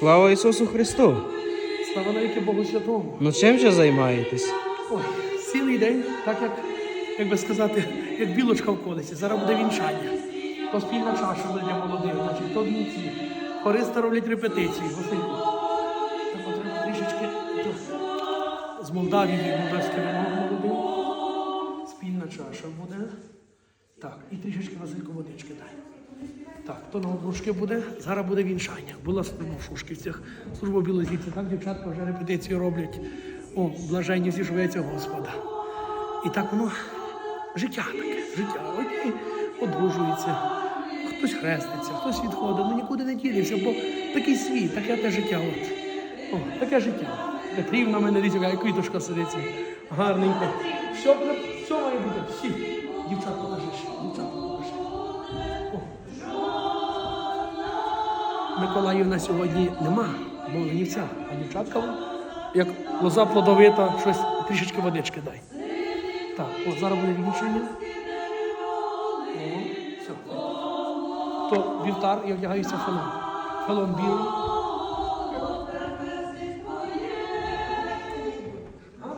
Слава Ісусу Христу! Слава навіки Богу Святому. Ну чим же займаєтесь? Ой, цілий день, так як, як би сказати, як білочка в колесі. Зараз буде вінчання. То спільна чаша для молодих, значить, то вінці. Хориста роблять репетиції. Васильку. Так от треба трішечки з Молдавії молдавське вино молодим. Спільна чаша буде. Так, і трішечки Васильку водички дай. Так, то на обрушки буде, зараз буде вінчання. Була служба в Шушківцях, служба в Білозірці, так дівчатка вже репетицію роблять. О, блаженні зіжветься Господа. І так воно життя таке, життя. Одні одружуються, хтось хреститься, хтось відходить, ну нікуди не ділиться, бо такий світ, таке те життя. От. О, таке життя. Петрівна мене дивіться, яка квіточка сидиться. Гарненько. Все, все має бути. Всі. Дівчат Миколаїв на сьогодні нема, бо в Ланівцях, а дівчатка, як лоза плодовита, щось трішечки водички дай. Так, от зараз буде вінчення. Все. То вівтар і одягаюся фалон. Фалон білий. А?